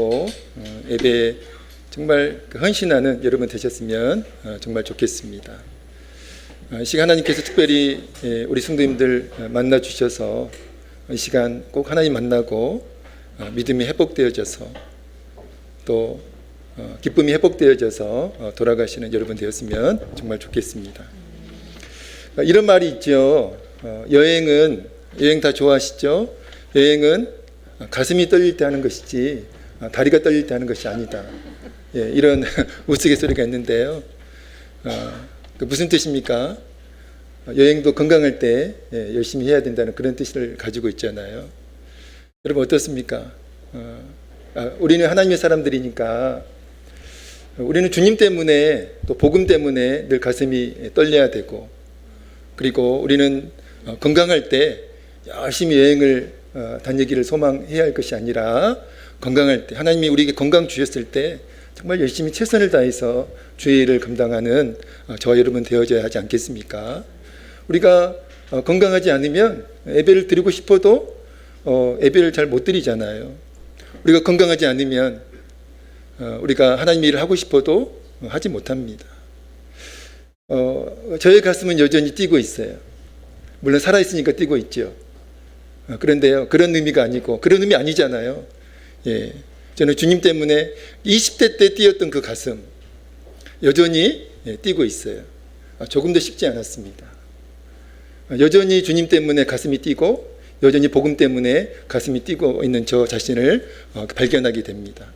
받고 어, 예배 정말 그 헌신하는 여러분 되셨으면 어, 정말 좋겠습니다. 어, 이 시간 하나님께서 특별히 예, 우리 성도님들 어, 만나 주셔서 이 시간 꼭 하나님 만나고 어, 믿음이 회복되어져서 또 어, 기쁨이 회복되어져서 어, 돌아가시는 여러분 되었으면 정말 좋겠습니다. 어, 이런 말이 있죠. 어, 여행은 여행 다 좋아하시죠? 여행은 가슴이 떨릴 때 하는 것이지 어, 다리가 떨릴 때 하는 것이 아니다. 예, 이런 우스갯소리가 있는데요. 어, 그 무슨 뜻입니까? 어, 여행도 건강할 때 예, 열심히 해야 된다는 그런 뜻을 가지고 있잖아요. 여러분 어떻습니까? 어, 아, 우리는 하나님의 사람들이니까 우리는 주님 때문에 또 복음 때문에 늘 가슴이 떨려야 되고 그리고 우리는 어, 건강할 때 열심히 여행을 어, 다니기를 소망해야 할 것이 아니라 건강할 때 하나님이 우리에게 건강 주셨을 때 정말 열심히 최선을 다해서 주의 일을 감당하는 어, 저와 여러분 되어져야 하지 않겠습니까? 우리가 어, 건강하지 않으면 예배를 드리고 싶어도 어, 예배를 잘 못 드리잖아요. 우리가 건강하지 않으면 어, 우리가 하나님 일을 하고 싶어도 어, 하지 못합니다. 어, 저의 가슴은 여전히 뛰고 있어요. 물론 살아있으니까 뛰고 있죠. 어, 그런데요, 그런 의미가 아니고, 그런 의미 아니잖아요. 예. 저는 주님 때문에 20대 때 뛰었던 그 가슴, 여전히 예, 뛰고 있어요. 아, 조금 더 쉽지 않았습니다. 아, 여전히 주님 때문에 가슴이 뛰고, 여전히 복음 때문에 가슴이 뛰고 있는 저 자신을 어, 발견하게 됩니다.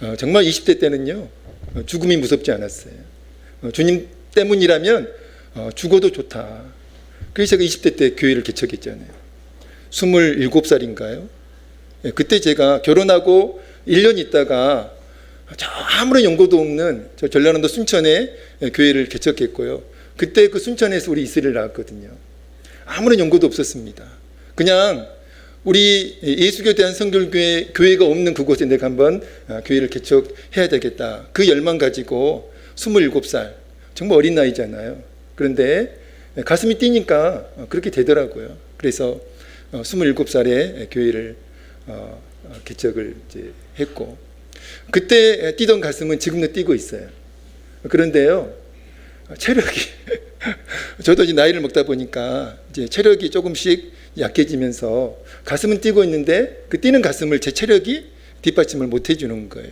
어, 정말 20대 때는요, 어, 죽음이 무섭지 않았어요. 어, 주님 때문이라면 어, 죽어도 좋다. 그래서 제가 20대 때 교회를 개척했잖아요. 27살인가요? 예, 그때 제가 결혼하고 1년 있다가 저 아무런 연고도 없는 저 전라남도 순천에 예, 교회를 개척했고요. 그때 그 순천에서 우리 이스라엘 나왔거든요. 아무런 연고도 없었습니다. 그냥 우리 예수교 대한 성결교회 교회가 없는 그곳에 내가 한번 아, 교회를 개척해야 되겠다. 그 열망 가지고 27살 정말 어린 나이잖아요. 그런데 가슴이 뛰니까 그렇게 되더라고요. 그래서 27살에 교회를 어, 어, 개척을 이제 했고 그때 뛰던 가슴은 지금도 뛰고 있어요. 그런데요 체력이 저도 이제 나이를 먹다 보니까 이제 체력이 조금씩 약해지면서 가슴은 뛰고 있는데 그 뛰는 가슴을 제 체력이 뒷받침을 못 해주는 거예요.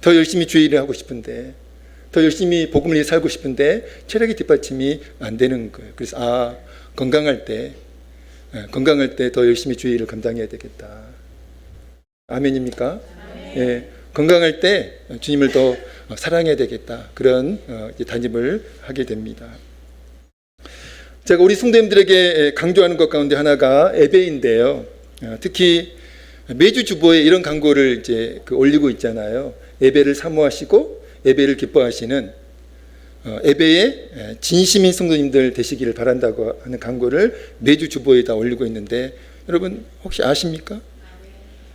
더 열심히 주의 일을 하고 싶은데 더 열심히 복음을 위해 살고 싶은데 체력이 뒷받침이 안 되는 거예요. 그래서 아 건강할 때 예, 건강할 때 더 열심히 주의 일을 감당해야 되겠다. 아멘입니까? 예, 건강할 때 주님을 더 사랑해야 되겠다. 그런 어, 다짐을 하게 됩니다. 제가 우리 성도님들에게 강조하는 것 가운데 하나가 예배인데요. 어, 특히 매주 주보에 이런 광고를 이제 그 올리고 있잖아요. 예배를 사모하시고 예배를 기뻐하시는 어, 예배에 진심인 성도님들 되시기를 바란다고 하는 광고를 매주 주보에다 올리고 있는데 여러분 혹시 아십니까?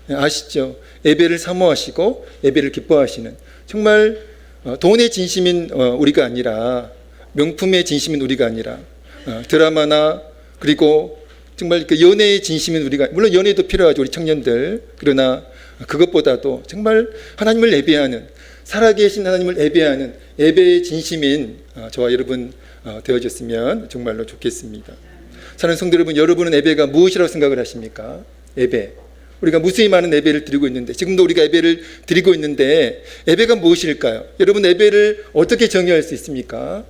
네, 아시죠? 예배를 사모하시고 예배를 기뻐하시는 정말 어, 돈의 진심인 어, 우리가 아니라 명품의 진심인 우리가 아니라 어, 드라마나 그리고 정말 그 연애의 진심인 우리가 물론 연애도 필요하죠 우리 청년들 그러나 그것보다도 정말 하나님을 예배하는 살아계신 하나님을 예배하는 예배의 진심인 저와 여러분 되어졌으면 정말로 좋겠습니다. 사는 성도 여러분, 여러분은 예배가 무엇이라고 생각을 하십니까? 예배. 우리가 무수히 많은 예배를 드리고 있는데 지금도 우리가 예배를 드리고 있는데 예배가 무엇일까요? 여러분 예배를 어떻게 정의할 수 있습니까?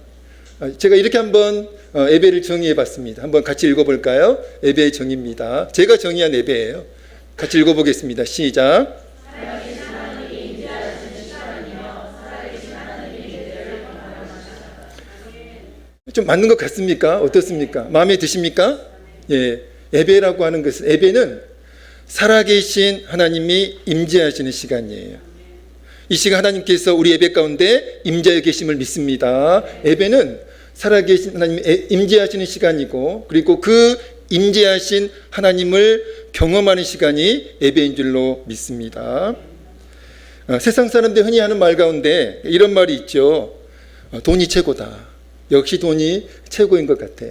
제가 이렇게 한번 예배를 정의해 봤습니다. 한번 같이 읽어 볼까요? 예배의 정의입니다. 제가 정의한 예배예요. 같이 읽어 보겠습니다. 시작. 좀 맞는 것 같습니까? 어떻습니까? 마음에 드십니까? 예, 예배라고 하는 것은 예배는 살아계신 하나님이 임재하시는 시간이에요. 이 시간 하나님께서 우리 예배 가운데 임재해 계심을 믿습니다. 예배는 살아계신 하나님 임재하시는 시간이고 그리고 그 임재하신 하나님을 경험하는 시간이 예배인 줄로 믿습니다. 어, 세상 사람들 흔히 하는 말 가운데 이런 말이 있죠. 어, 돈이 최고다. 역시 돈이 최고인 것 같아.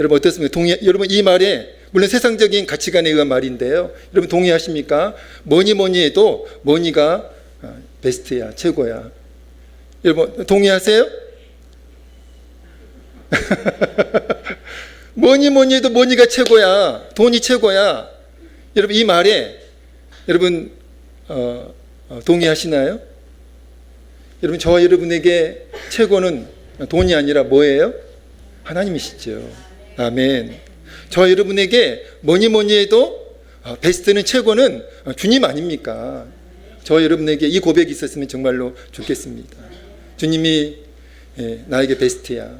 여러분 어떻습니까? 동의, 여러분 이 말에 물론 세상적인 가치관에 의한 말인데요. 여러분 동의하십니까? 뭐니 뭐니 해도 뭐니가 아, 베스트야, 최고야. 여러분 동의하세요? 뭐니 뭐니 해도 뭐니가 최고야. 돈이 최고야. 여러분 이 말에 여러분 어, 어, 동의하시나요? 여러분 저와 여러분에게 최고는 돈이 아니라 뭐예요? 하나님이시죠. 아멘. 저와 여러분에게 뭐니 뭐니 해도 어, 베스트는 최고는 어, 주님 아닙니까? 저와 여러분에게 이 고백이 있었으면 정말로 좋겠습니다. 주님이 예, 나에게 베스트야.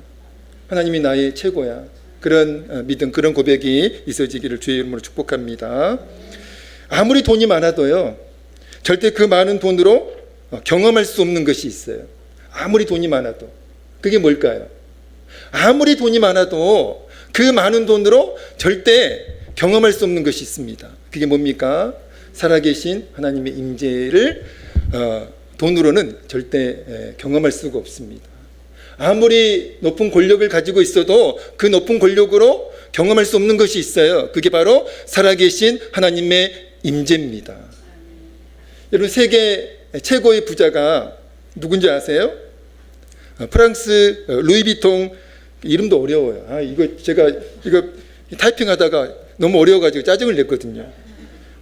하나님이 나의 최고야. 그런 어, 믿음, 그런 고백이 있어지기를 주의 이름으로 축복합니다. 아무리 돈이 많아도요, 절대 그 많은 돈으로 어, 경험할 수 없는 것이 있어요. 아무리 돈이 많아도. 그게 뭘까요? 아무리 돈이 많아도 그 많은 돈으로 절대 경험할 수 없는 것이 있습니다. 그게 뭡니까? 살아계신 하나님의 임재를 어, 돈으로는 절대 에, 경험할 수가 없습니다. 아무리 높은 권력을 가지고 있어도 그 높은 권력으로 경험할 수 없는 것이 있어요. 그게 바로 살아계신 하나님의 임재입니다. 여러분 세계 최고의 부자가 누군지 아세요? 어, 프랑스 어, 루이비통 이름도 어려워요. 아 이거 제가 이거 타이핑하다가 너무 어려워가지고 짜증을 냈거든요.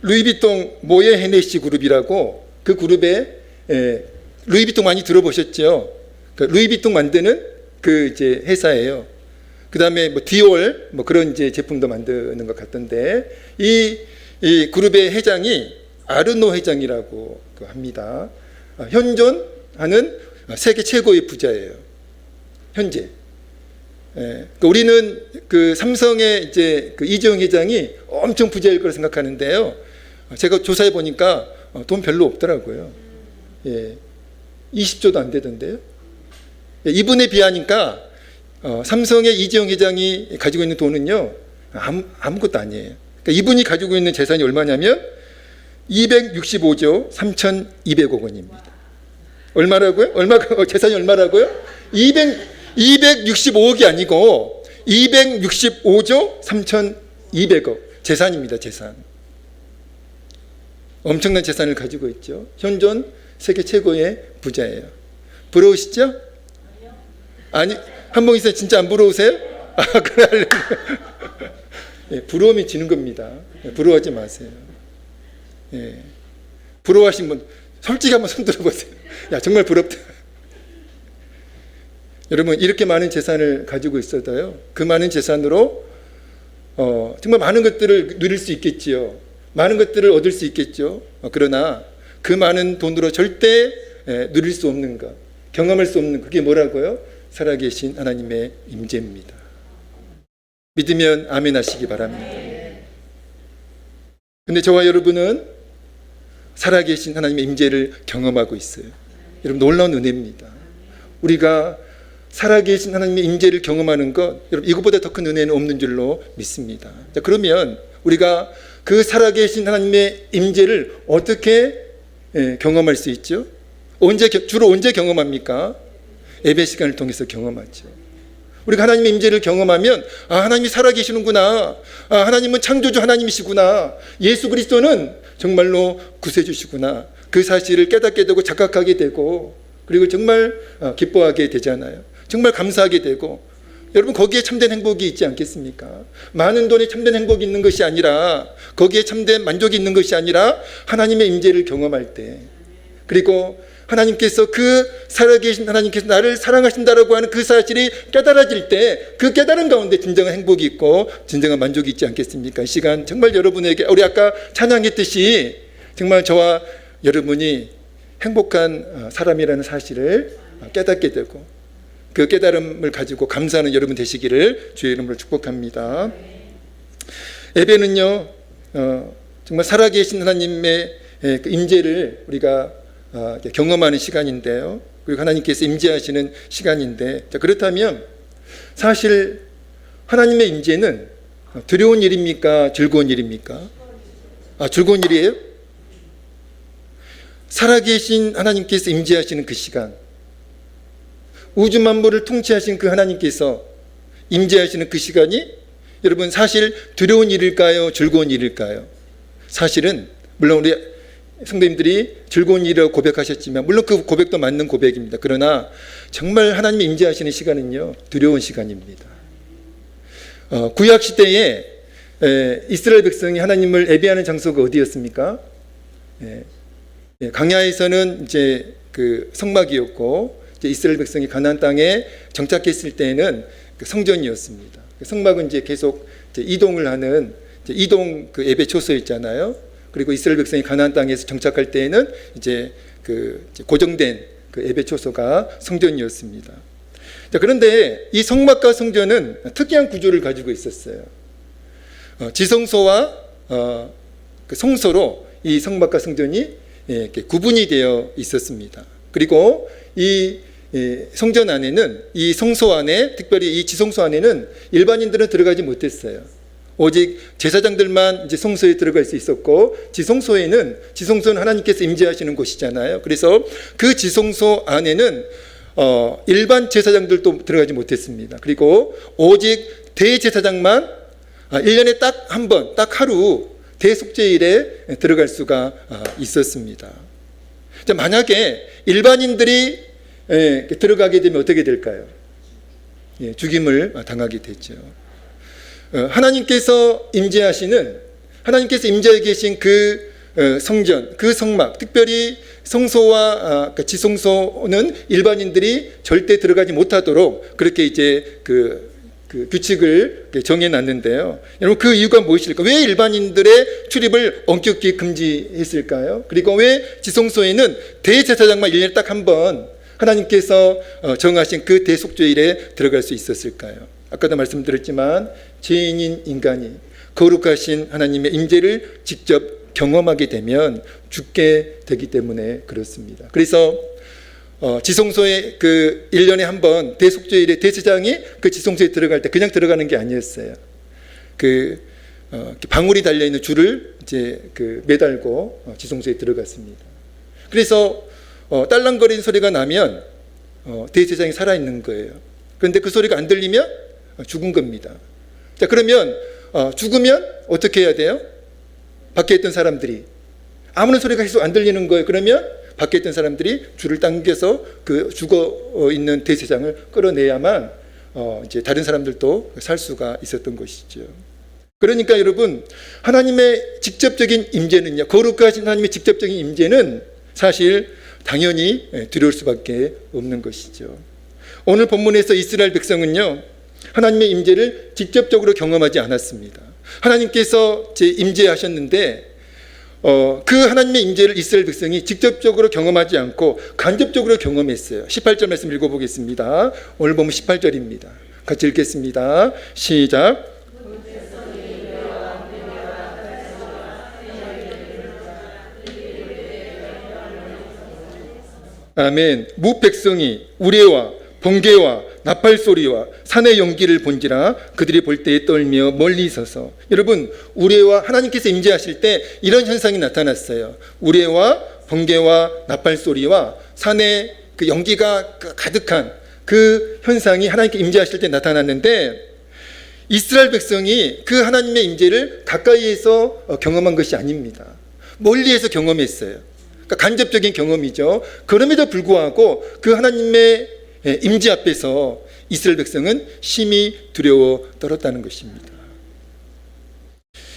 루이비통 모예 헤네시 그룹이라고 그 그룹에 에, 루이비통 많이 들어보셨죠? 그 루이비통 만드는 그 이제 회사예요. 그 다음에 뭐 디올 뭐 그런 이제 제품도 만드는 것 같던데 이, 이 그룹의 회장이 아르노 회장이라고 그 합니다. 아, 현존하는 세계 최고의 부자예요. 현재. 예, 그 우리는 그 삼성의 이제 그 이재용 회장이 엄청 부자일 거라 생각하는데요. 제가 조사해 보니까 어, 돈 별로 없더라고요. 예, 20조도 안 되던데요. 예, 이분에 비하니까 어, 삼성의 이재용 회장이 가지고 있는 돈은요 아무, 아무것도 아니에요. 그러니까 이분이 가지고 있는 재산이 얼마냐면 265조 3,200억 원입니다. 얼마라고요? 얼마 어, 재산이 얼마라고요? 200 265억이 아니고 265조 3,200억 재산입니다. 재산. 엄청난 재산을 가지고 있죠. 현존 세계 최고의 부자예요. 부러우시죠? 아니 한번 있어요. 진짜 안 부러우세요? 아 그래. 예, 부러움이 지는 겁니다. 예, 부러워하지 마세요. 예, 부러워하신 분 솔직히 한번 손 들어보세요. 야 정말 부럽다. 여러분 이렇게 많은 재산을 가지고 있어도요. 그 많은 재산으로 어, 정말 많은 것들을 누릴 수 있겠지요. 많은 것들을 얻을 수 있겠죠. 어, 그러나 그 많은 돈으로 절대 에, 누릴 수 없는 것, 경험할 수 없는 그게 뭐라고요? 살아계신 하나님의 임재입니다. 믿으면 아멘 하시기 바랍니다. 근데 저와 여러분은 살아계신 하나님의 임재를 경험하고 있어요. 여러분 놀라운 은혜입니다. 우리가 살아계신 하나님의 임재를 경험하는 것, 여러분 이것보다 더 큰 은혜는 없는 줄로 믿습니다. 자, 그러면 우리가 그 살아계신 하나님의 임재를 어떻게 예, 경험할 수 있죠? 언제 주로 언제 경험합니까? 예배 시간을 통해서 경험하죠. 우리가 하나님의 임재를 경험하면 아 하나님이 살아계시는구나. 아 하나님은 창조주 하나님이시구나. 예수 그리스도는 정말로 구세주시구나. 그 사실을 깨닫게 되고 자각하게 되고 그리고 정말 어, 기뻐하게 되잖아요. 정말 감사하게 되고 여러분 거기에 참된 행복이 있지 않겠습니까? 많은 돈에 참된 행복이 있는 것이 아니라 거기에 참된 만족이 있는 것이 아니라 하나님의 임재를 경험할 때 그리고 하나님께서 그 살아계신 하나님께서 나를 사랑하신다라고 하는 그 사실이 깨달아질 때 그 깨달은 가운데 진정한 행복이 있고 진정한 만족이 있지 않겠습니까? 이 시간 정말 여러분에게 우리 아까 찬양했듯이 정말 저와 여러분이 행복한 어, 사람이라는 사실을 깨닫게 되고 그 깨달음을 가지고 감사하는 여러분 되시기를 주의 이름으로 축복합니다. 예배는요 어, 정말 살아계신 하나님의 예, 그 임재를 우리가 어, 경험하는 시간인데요. 그리고 하나님께서 임재하시는 시간인데 자, 그렇다면 사실 하나님의 임재는 두려운 일입니까? 즐거운 일입니까? 아 즐거운 일이에요? 살아계신 하나님께서 임재하시는 그 시간 우주 만물을 통치하신 그 하나님께서 임재하시는 그 시간이 여러분 사실 두려운 일일까요? 즐거운 일일까요? 사실은 물론 우리 성도님들이 즐거운 일이라고 고백하셨지만 물론 그 고백도 맞는 고백입니다. 그러나 정말 하나님이 임재하시는 시간은요 두려운 시간입니다. 어, 구약 시대에 에, 이스라엘 백성이 하나님을 예배하는 장소가 어디였습니까? 예, 예, 강야에서는 이제 그 성막이었고 이스라엘 백성이 가나안 땅에 정착했을 때에는 그 성전이었습니다. 그 성막은 이제 계속 이제 이동을 하는 이동 그 예배 초소였잖아요. 그리고 이스라엘 백성이 가나안 땅에서 정착할 때에는 이제 그 고정된 그 예배 초소가 성전이었습니다. 자, 그런데 이 성막과 성전은 특이한 구조를 가지고 있었어요. 어, 지성소와 어, 그 성소로 이 성막과 성전이 예, 구분이 되어 있었습니다. 그리고 이 예, 성전 안에는 이 성소 안에 특별히 이 지성소 안에는 일반인들은 들어가지 못했어요. 오직 제사장들만 이제 성소에 들어갈 수 있었고 지성소에는 지성소는 하나님께서 임재하시는 곳이잖아요. 그래서 그 지성소 안에는 어, 일반 제사장들도 들어가지 못했습니다. 그리고 오직 대제사장만 아, 1년에 딱 한 번, 딱 하루 대속죄일에 들어갈 수가 아, 있었습니다. 자, 만약에 일반인들이 예, 들어가게 되면 어떻게 될까요? 예, 죽임을 당하게 되죠. 어, 하나님께서 임재하시는 하나님께서 임재해 계신 그 어, 성전, 그 성막, 특별히 성소와 아, 그 지성소는 일반인들이 절대 들어가지 못하도록 그렇게 이제 그, 그 규칙을 정해놨는데요. 여러분 그 이유가 무엇일까? 왜 일반인들의 출입을 엄격히 금지했을까요? 그리고 왜 지성소에는 대제사장만 1년에 딱 한 번 하나님께서 어, 정하신 그 대속죄일에 들어갈 수 있었을까요? 아까도 말씀드렸지만 죄인인 인간이 거룩하신 하나님의 임재를 직접 경험하게 되면 죽게 되기 때문에 그렇습니다. 그래서 어, 지성소에 그 1년에 한 번 대속죄일에 대제장이 그 지성소에 들어갈 때 그냥 들어가는 게 아니었어요. 그 어, 방울이 달려 있는 줄을 이제 그 매달고 어, 지성소에 들어갔습니다. 그래서 어, 딸랑거리는 소리가 나면 어, 대제장이 살아 있는 거예요. 그런데 그 소리가 안 들리면 어, 죽은 겁니다. 자 그러면 어, 죽으면 어떻게 해야 돼요? 밖에 있던 사람들이 아무런 소리가 계속 안 들리는 거예요. 그러면 밖에 있던 사람들이 줄을 당겨서 그 죽어 있는 대제장을 끌어내야만 어 이제 다른 사람들도 살 수가 있었던 것이죠. 그러니까 여러분 하나님의 직접적인 임재는요. 거룩하신 하나님의 직접적인 임재는 사실 당연히 두려울 수밖에 없는 것이죠. 오늘 본문에서 이스라엘 백성은요. 하나님의 임재를 직접적으로 경험하지 않았습니다. 하나님께서 제 임재하셨는데 어, 그 하나님의 임재를 이스라엘 백성이 직접적으로 경험하지 않고 간접적으로 경험했어요. 18절 말씀 읽어보겠습니다. 오늘 보면 18절입니다. 같이 읽겠습니다. 시작. 아멘. 무 백성이 우레와 번개와 나팔 소리와 산의 연기를 본지라 그들이 볼 때에 떨며 멀리 서서 여러분 우레와 하나님께서 임재하실 때 이런 현상이 나타났어요. 우레와 번개와 나팔 소리와 산의 그 연기가 가득한 그 현상이 하나님께 임재하실 때 나타났는데 이스라엘 백성이 그 하나님의 임재를 가까이에서 경험한 것이 아닙니다. 멀리에서 경험했어요. 그러니까 간접적인 경험이죠. 그럼에도 불구하고 그 하나님의 임재 앞에서 이스라엘 백성은 심히 두려워 떨었다는 것입니다.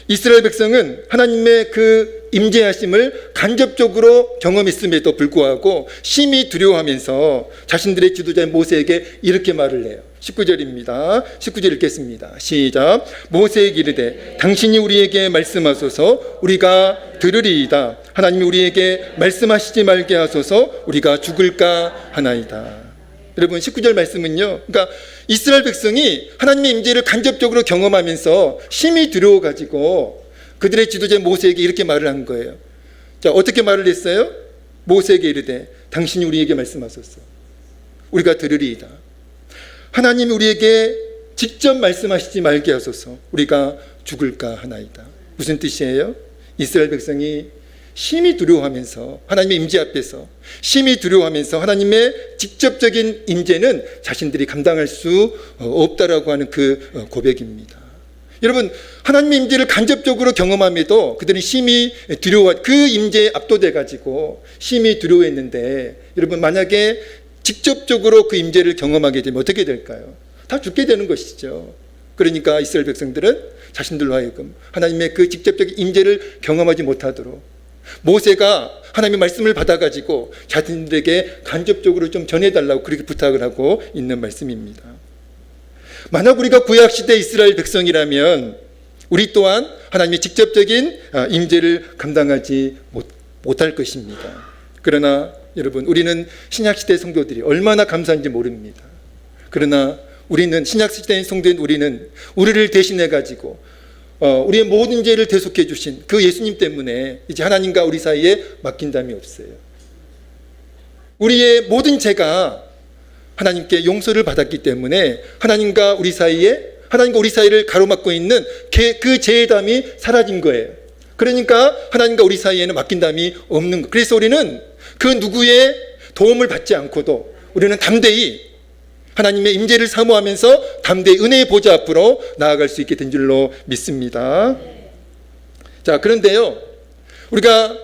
이스라엘 백성은 하나님의 그 임재하심을 간접적으로 경험했음에도 불구하고 심히 두려워하면서 자신들의 지도자 모세에게 이렇게 말을 해요. 19절입니다. 19절 읽겠습니다. 시작. 모세에게 이르되 당신이 우리에게 말씀하소서 우리가 들으리이다. 하나님이 우리에게 말씀하시지 말게 하소서 우리가 죽을까 하나이다. 여러분 19절 말씀은요. 그러니까 이스라엘 백성이 하나님의 임재를 간접적으로 경험하면서 심히 두려워 가지고 그들의 지도자 모세에게 이렇게 말을 한 거예요. 자, 어떻게 말을 했어요? 모세에게 이르되 당신이 우리에게 말씀하소서. 우리가 들으리이다. 하나님이 우리에게 직접 말씀하시지 말게 하소서. 우리가 죽을까 하나이다. 무슨 뜻이에요? 이스라엘 백성이 심히 두려워하면서 하나님의 임재 앞에서 심히 두려워하면서 하나님의 직접적인 임재는 자신들이 감당할 수 없다라고 하는 그 고백입니다. 여러분 하나님의 임재를 간접적으로 경험함에도 그들은 심히 두려워 그 임재에 압도돼 가지고 심히 두려워했는데 여러분 만약에 직접적으로 그 임재를 경험하게 되면 어떻게 될까요? 다 죽게 되는 것이죠. 그러니까 이스라엘 백성들은 자신들로 하여금 하나님의 그 직접적인 임재를 경험하지 못하도록 모세가 하나님의 말씀을 받아가지고 자신들에게 간접적으로 좀 전해달라고 그렇게 부탁을 하고 있는 말씀입니다. 만약 우리가 구약 시대 이스라엘 백성이라면 우리 또한 하나님의 직접적인 아, 임재를 감당하지 못, 못할 것입니다. 그러나 여러분 우리는 신약 시대 성도들이 얼마나 감사한지 모릅니다. 그러나 우리는 신약 시대의 성도인 우리는 우리를 대신해 가지고 어, 우리의 모든 죄를 대속해 주신 그 예수님 때문에 이제 하나님과 우리 사이에 맡긴 담이 없어요. 우리의 모든 죄가 하나님께 용서를 받았기 때문에 하나님과 우리 사이에 하나님과 우리 사이를 가로막고 있는 그- 그 죄의 담이 사라진 거예요. 그러니까 하나님과 우리 사이에는 맡긴 담이 없는 거. 그래서 우리는 그 누구의 도움을 받지 않고도 우리는 담대히 하나님의 임재를 사모하면서 담대히 은혜의 보좌 앞으로 나아갈 수 있게 된 줄로 믿습니다. 자, 그런데요. 우리가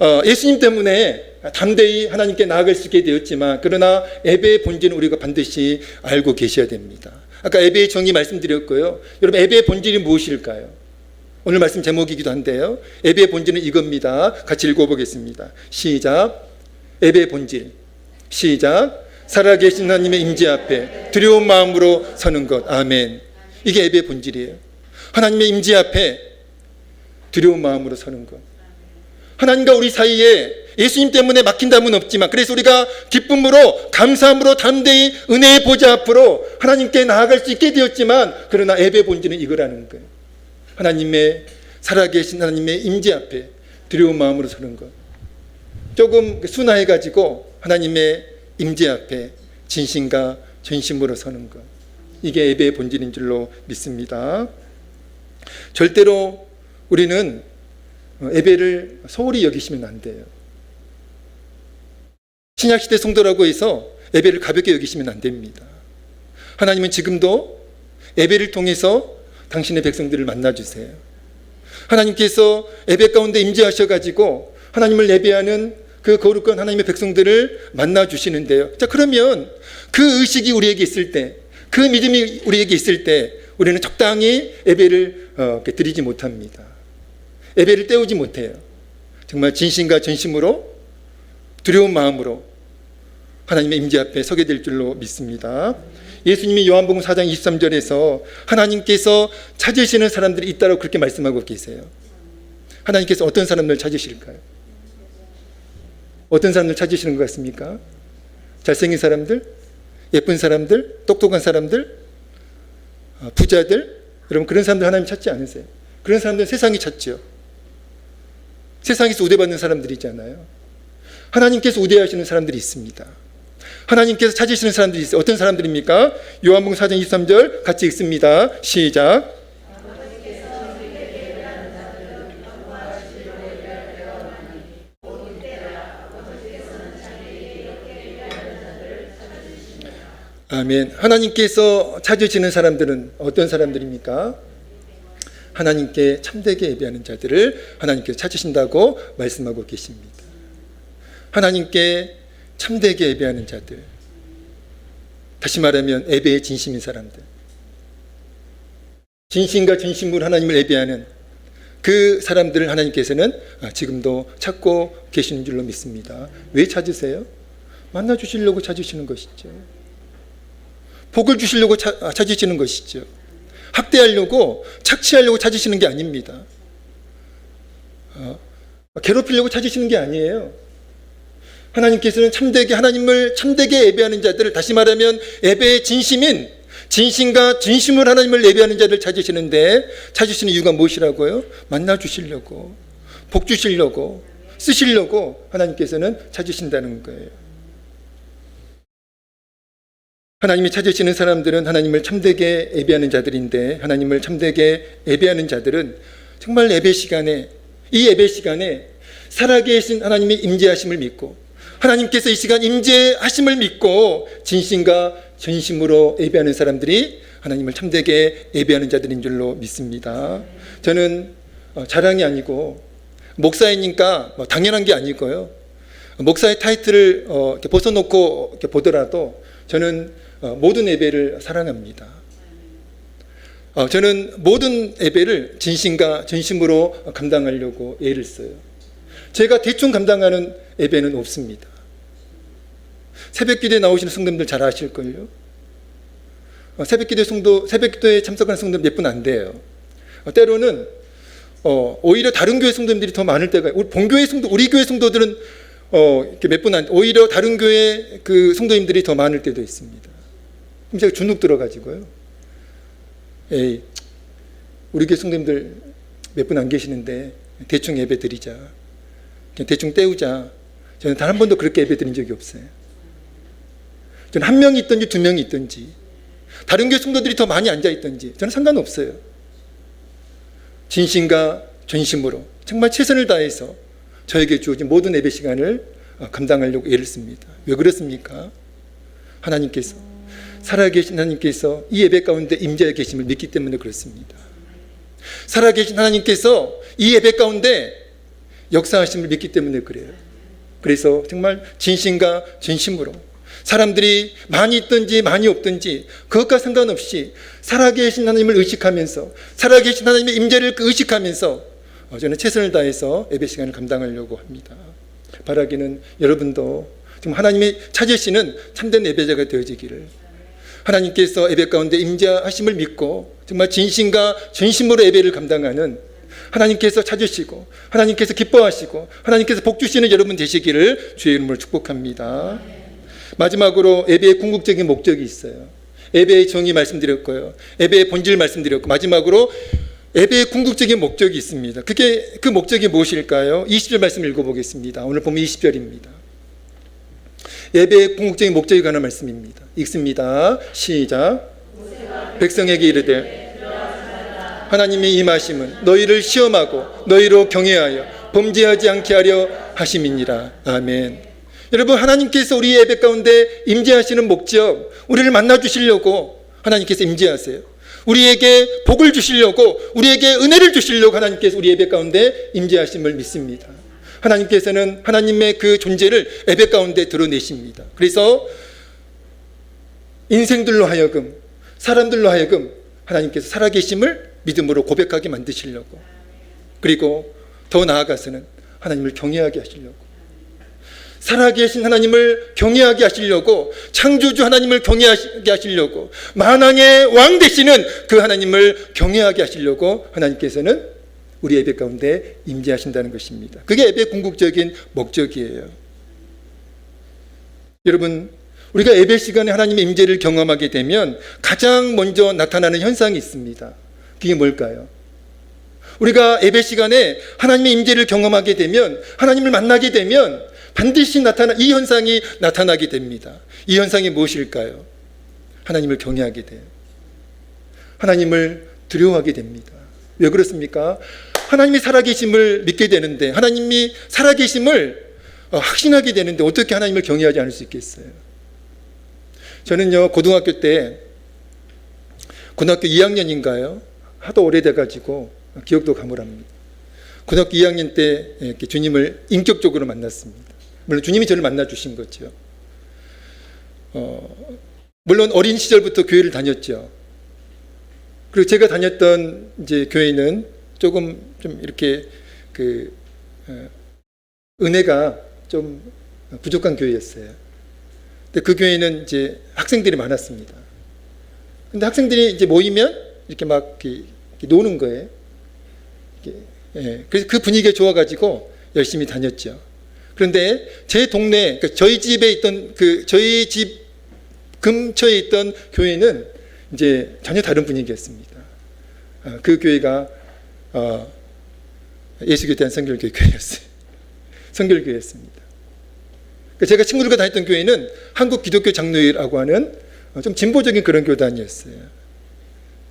어, 예수님 때문에 담대히 하나님께 나아갈 수 있게 되었지만 그러나 예배의 본질은 우리가 반드시 알고 계셔야 됩니다. 아까 예배의 정의 말씀드렸고요. 여러분 예배의 본질이 무엇일까요? 오늘 말씀 제목이기도 한데요. 예배의 본질은 이겁니다. 같이 읽어보겠습니다. 시작. 예배의 본질. 시작. 살아계신 하나님의 임재 앞에 두려운 마음으로 서는 것. 아멘. 이게 예배의 본질이에요. 하나님의 임재 앞에 두려운 마음으로 서는 것. 하나님과 우리 사이에 예수님 때문에 막힌 담은 없지만 그래서 우리가 기쁨으로 감사함으로 담대히 은혜의 보좌 앞으로 하나님께 나아갈 수 있게 되었지만 그러나 예배 본질은 이거라는 거예요. 하나님의 살아계신 하나님의 임재 앞에 두려운 마음으로 서는 것. 조금 순화해 가지고 하나님의 임재 앞에 진심과 전심으로 서는 것. 이게 예배의 본질인 줄로 믿습니다. 절대로 우리는 예배를 소홀히 여기시면 안 돼요. 신약시대 성도라고 해서 예배를 가볍게 여기시면 안 됩니다. 하나님은 지금도 예배를 통해서 당신의 백성들을 만나주세요. 하나님께서 예배 가운데 임재하셔가지고 하나님을 예배하는 그 거룩한 하나님의 백성들을 만나 주시는데요. 자, 그러면 그 의식이 우리에게 있을 때, 그 믿음이 우리에게 있을 때, 우리는 적당히 예배를 어, 드리지 못합니다. 예배를 때우지 못해요. 정말 진심과 전심으로 두려운 마음으로 하나님의 임재 앞에 서게 될 줄로 믿습니다. 예수님이 요한복음 4장 23절에서 하나님께서 찾으시는 사람들이 있다고 그렇게 말씀하고 계세요. 하나님께서 어떤 사람들 찾으실까요? 어떤 사람들 찾으시는 것 같습니까? 잘생긴 사람들, 예쁜 사람들, 똑똑한 사람들, 어, 부자들, 여러분 그런 사람들 하나님 찾지 않으세요. 그런 사람들 세상이 찾죠. 세상에서 우대받는 사람들이 있잖아요. 하나님께서 우대하시는 사람들이 있습니다. 하나님께서 찾으시는 사람들이 있어요. 어떤 사람들입니까? 요한복음 4장 23절 같이 읽습니다. 시작. 아멘. 하나님께서 찾으시는 사람들은 어떤 사람들입니까? 하나님께 참되게 예배하는 자들을 하나님께서 찾으신다고 말씀하고 계십니다. 하나님께 참되게 예배하는 자들. 다시 말하면 예배의 진심인 사람들. 진심과 전심으로 하나님을 예배하는 그 사람들을 하나님께서는 아, 지금도 찾고 계시는 줄로 믿습니다. 왜 찾으세요? 만나 주시려고 찾으시는 것이죠. 복을 주시려고 차- 아, 찾으시는 것이죠. 학대하려고 착취하려고 찾으시는 게 아닙니다. 어, 괴롭히려고 찾으시는 게 아니에요. 하나님께서는 참되게 하나님을 참되게 예배하는 자들을 다시 말하면 예배의 진심인 진심과 진심으로 하나님을 예배하는 자들 찾으시는데 찾으시는 이유가 무엇이라고요? 만나 주시려고 복 주시려고 쓰시려고 하나님께서는 찾으신다는 거예요. 하나님이 찾으시는 사람들은 하나님을 참되게 예배하는 자들인데 하나님을 참되게 예배하는 자들은 정말 예배 시간에 이 예배 시간에 살아계신 하나님의 임재하심을 믿고 하나님께서 이 시간 임재하심을 믿고 진심과 전심으로 예배하는 사람들이 하나님을 참되게 예배하는 자들인 줄로 믿습니다. 저는 어, 자랑이 아니고 목사이니까 뭐 당연한 게 아니고요. 목사의 타이틀을 어, 벗어놓고 보더라도 저는 어, 모든 예배를 사랑합니다. 어, 저는 모든 예배를 진심과 전심으로 감당하려고 애를 써요. 제가 대충 감당하는 예배는 없습니다. 새벽 기도에 나오시는 성도님들 잘 아실걸요? 어, 새벽 기도 성도, 새벽 기도에 참석하는 성도 몇분 안 돼요. 어, 때로는 어, 오히려 다른 교회 성도님들이 더 많을 때가, 우리 본교회 성도, 우리 교회 성도들은 어, 몇 분 안, 오히려 다른 교회 그 성도님들이 더 많을 때도 있습니다. 제가 주눅 들어가지고요. 에이, 우리 교회 성도님들 몇 분 안 계시는데 대충 예배 드리자. 그냥 대충 때우자. 저는 단 한 번도 그렇게 예배 드린 적이 없어요. 저는 한 명이 있든지 두 명이 있든지 다른 교회 성도들이 더 많이 앉아 있든지 저는 상관없어요. 진심과 전심으로 정말 최선을 다해서 저에게 주어진 모든 예배 시간을 어, 감당하려고 애를 씁니다. 왜 그렇습니까? 하나님께서 살아계신 하나님께서 이 예배 가운데 임재해 계심을 믿기 때문에 그렇습니다. 살아계신 하나님께서 이 예배 가운데 역사하심을 믿기 때문에 그래요. 그래서 정말 진심과 전심으로 사람들이 많이 있든지 많이 없든지 그것과 상관없이 살아계신 하나님을 의식하면서 살아계신 하나님의 임재를 의식하면서 어, 저는 최선을 다해서 예배 시간을 감당하려고 합니다. 바라기는 여러분도 지금 하나님이 찾으시는 참된 예배자가 되어지기를 하나님께서 예배 가운데 임재하심을 믿고 정말 진심과 전심으로 예배를 감당하는 하나님께서 찾으시고 하나님께서 기뻐하시고 하나님께서 복 주시는 여러분 되시기를 주의 이름으로 축복합니다. 마지막으로 예배의 궁극적인 목적이 있어요. 예배의 정의 말씀드렸고요. 예배의 본질 말씀드렸고 마지막으로 예배의 궁극적인 목적이 있습니다. 그게 그 목적이 무엇일까요? 20절 말씀 읽어보겠습니다. 오늘 보면 20절입니다. 예배의 궁극적인 목적에 관한 말씀입니다. 읽습니다. 시작. 백성에게 이르되 하나님의 임하심은 너희를 시험하고 너희로 경외하여 범죄하지 않게 하려 하심이니라. 아멘. 여러분 하나님께서 우리 예배 가운데 임재하시는 목적 우리를 만나 주시려고 하나님께서 임재하세요. 우리에게 복을 주시려고 우리에게 은혜를 주시려고 하나님께서 우리 예배 가운데 임재하심을 믿습니다. 하나님께서는 하나님의 그 존재를 예배 가운데 드러내십니다. 그래서 인생들로 하여금 사람들로 하여금 하나님께서 살아계심을 믿음으로 고백하게 만드시려고 그리고 더 나아가서는 하나님을 경외하게 하시려고 살아계신 하나님을 경외하게 하시려고 창조주 하나님을 경외하게 하시려고 만왕의 왕 되시는 그 하나님을 경외하게 하시려고 하나님께서는 우리 예배 가운데 임재하신다는 것입니다. 그게 예배 궁극적인 목적이에요. 여러분 우리가 예배 시간에 하나님의 임재를 경험하게 되면 가장 먼저 나타나는 현상이 있습니다. 그게 뭘까요? 우리가 예배 시간에 하나님의 임재를 경험하게 되면 하나님을 만나게 되면 반드시 나타나 이 현상이 나타나게 됩니다. 이 현상이 무엇일까요? 하나님을 경외하게 돼요. 하나님을 두려워하게 됩니다. 왜 그렇습니까? 하나님이 살아계심을 믿게 되는데 하나님이 살아계심을 어, 확신하게 되는데 어떻게 하나님을 경외하지 않을 수 있겠어요? 저는요 고등학교 때 고등학교 2학년인가요? 하도 오래돼 가지고 기억도 가물합니다. 고등학교 2학년 때 이렇게 주님을 인격적으로 만났습니다. 물론 주님이 저를 만나 주신 거죠. 어, 물론 어린 시절부터 교회를 다녔죠. 그리고 제가 다녔던 이제 교회는 조금 좀 이렇게 그 어, 은혜가 좀 부족한 교회였어요. 근데 그 교회는 이제 학생들이 많았습니다. 근데 학생들이 이제 모이면 이렇게 막 이렇게, 노는 거예요. 이렇게, 예. 그래서 그 분위기가 좋아가지고 열심히 다녔죠. 그런데 제 동네, 그러니까 저희 집에 있던 그 저희 집 근처에 있던 교회는 이제 전혀 다른 분위기였습니다. 아, 그 교회가 어, 예수교회 대한 성결교회 교회였어요. 성결교회였습니다. 그러니까 제가 친구들과 다녔던 교회는 한국 기독교 장로회라고 하는 어, 좀 진보적인 그런 교단이었어요.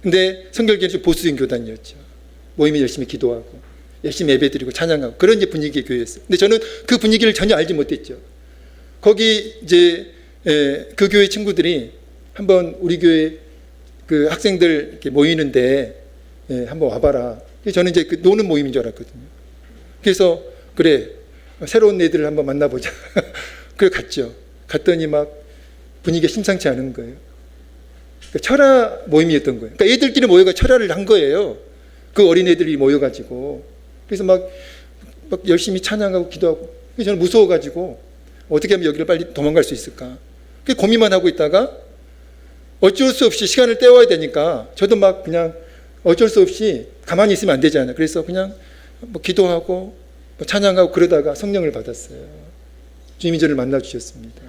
근데 성결교회는 좀 보수적인 교단이었죠. 모임에 열심히 기도하고 열심히 예배드리고 찬양하고 그런 이제 분위기의 교회였어요. 근데 저는 그 분위기를 전혀 알지 못했죠. 거기 이제 에, 그 교회 친구들이 한번 우리 교회 그 학생들 모이는데 예, 한번 와봐라. 저는 이제 그 노는 모임인 줄 알았거든요. 그래서 그래 새로운 애들을 한번 만나보자. 그래 갔죠. 갔더니 막 분위기가 심상치 않은 거예요. 그러니까 철야 모임이었던 거예요. 그러니까 애들끼리 모여가 철야를 한 거예요. 그 어린 애들이 모여가지고 그래서 막, 막 열심히 찬양하고 기도하고 그래서 저는 무서워가지고 어떻게 하면 여기를 빨리 도망갈 수 있을까? 그 고민만 하고 있다가 어쩔 수 없이 시간을 때워야 되니까 저도 막 그냥 어쩔 수 없이 가만히 있으면 안 되잖아요. 그래서 그냥 뭐 기도하고 뭐 찬양하고 그러다가 성령을 받았어요. 주님이 저를 만나 주셨습니다.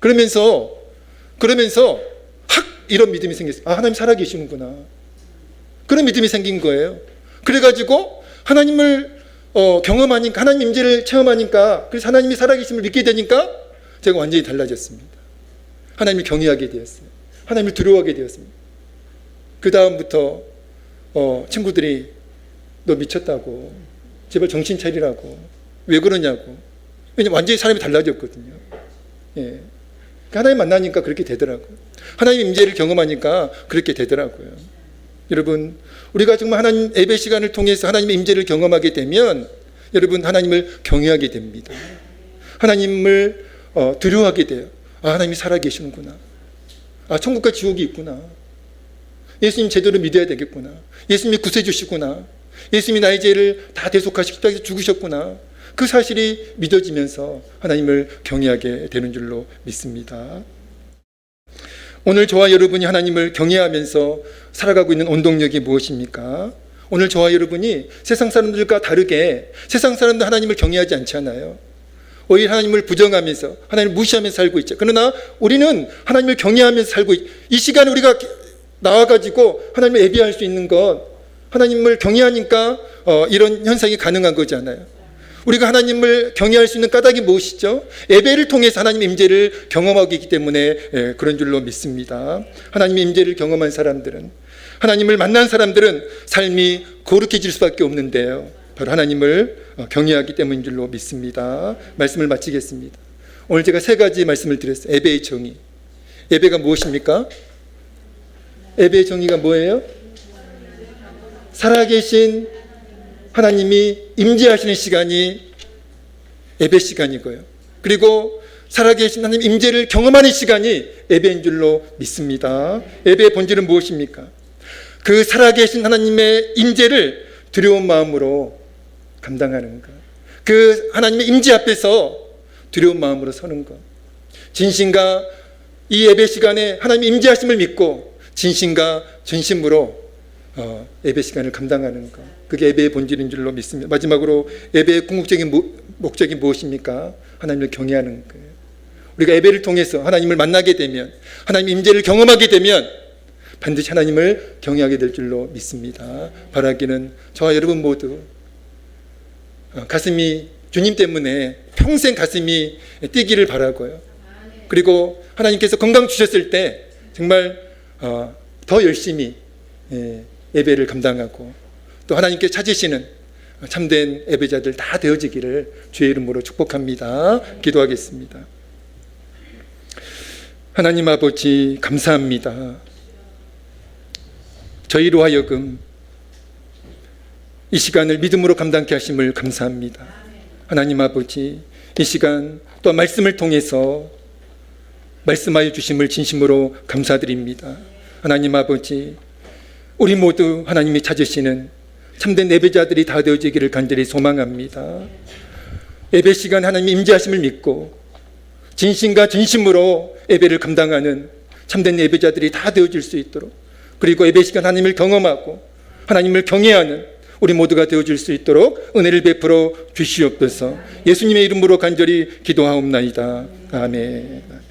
그러면서 그러면서 확 이런 믿음이 생겼어요. 아 하나님 살아 계시는구나. 그런 믿음이 생긴 거예요. 그래가지고 하나님을 어, 경험하니까 하나님 임재를 체험하니까 그래서 하나님이 살아계심을 믿게 되니까 제가 완전히 달라졌습니다. 하나님을 경외하게 되었어요. 하나님을 두려워하게 되었습니다. 그 다음부터 어, 친구들이 너 미쳤다고 제발 정신 차리라고 왜 그러냐고 왜냐면 완전히 사람이 달라졌거든요. 예. 하나님 만나니까 그렇게 되더라고요. 하나님 임재를 경험하니까 그렇게 되더라고요. 여러분, 우리가 정말 하나님 예배 시간을 통해서 하나님의 임재를 경험하게 되면 여러분 하나님을 경외하게 됩니다. 하나님을 어, 두려워하게 돼요. 아, 하나님이 살아 계시는구나. 아, 천국과 지옥이 있구나. 예수님 제대로 믿어야 되겠구나. 예수님이 구세 주시구나. 예수님이 나의 죄를 다 대속하시고 십자가에서 죽으셨구나. 그 사실이 믿어지면서 하나님을 경외하게 되는 줄로 믿습니다. 오늘 저와 여러분이 하나님을 경외하면서 살아가고 있는 원동력이 무엇입니까? 오늘 저와 여러분이 세상 사람들과 다르게 세상 사람들 하나님을 경외하지 않잖아요. 오히려 하나님을 부정하면서 하나님을 무시하면서 살고 있죠. 그러나 우리는 하나님을 경외하면서 살고 있. 이 시간에 우리가 나와가지고 하나님을 예비할 수 있는 것, 하나님을 경외하니까 어, 이런 현상이 가능한 거잖아요. 우리가 하나님을 경외할 수 있는 까닭이 무엇이죠? 예배를 통해서 하나님 임재를 경험하고 있기 때문에 예, 그런 줄로 믿습니다. 하나님 임재를 경험한 사람들은 하나님을 만난 사람들은 삶이 거룩해질 수밖에 없는데요. 바로 하나님을 어, 경외하기 때문인 줄로 믿습니다. 말씀을 마치겠습니다. 오늘 제가 세 가지 말씀을 드렸어요. 예배의 정의. 예배가 무엇입니까? 예배의 정의가 뭐예요? 살아계신 하나님이 임재하시는 시간이 예배 시간이고요. 그리고 살아계신 하나님 임재를 경험하는 시간이 예배인 줄로 믿습니다. 예배의 본질은 무엇입니까? 그 살아계신 하나님의 임재를 두려운 마음으로 감당하는 것. 그 하나님의 임재 앞에서 두려운 마음으로 서는 것. 진심과 이 예배 시간에 하나님 임재하심을 믿고 진심과 전심으로 어, 예배 시간을 감당하는 것. 그게 예배의 본질인 줄로 믿습니다. 마지막으로 예배의 궁극적인 모, 목적이 무엇입니까? 하나님을 경외하는 거예요. 우리가 예배를 통해서 하나님을 만나게 되면 하나님 임재를 경험하게 되면 반드시 하나님을 경외하게 될 줄로 믿습니다. 바라기는 저와 여러분 모두 어, 가슴이 주님 때문에 평생 가슴이 뛰기를 바라고요. 그리고 하나님께서 건강 주셨을 때 정말 어, 더 열심히 예, 예배를 감당하고 또 하나님께 찾으시는 참된 예배자들 다 되어지기를 주의 이름으로 축복합니다. 기도하겠습니다. 하나님 아버지 감사합니다. 저희로 하여금 이 시간을 믿음으로 감당케 하심을 감사합니다. 하나님 아버지 이 시간 또 말씀을 통해서 말씀하여 주심을 진심으로 감사드립니다. 하나님 아버지 우리 모두 하나님이 찾으시는 참된 예배자들이 다 되어지기를 간절히 소망합니다. 예배 시간 하나님 임재하심을 믿고 진심과 진심으로 예배를 감당하는 참된 예배자들이 다 되어질 수 있도록 그리고 예배 시간 하나님을 경험하고 하나님을 경외하는 우리 모두가 되어질 수 있도록 은혜를 베풀어 주시옵소서 예수님의 이름으로 간절히 기도하옵나이다. 아멘.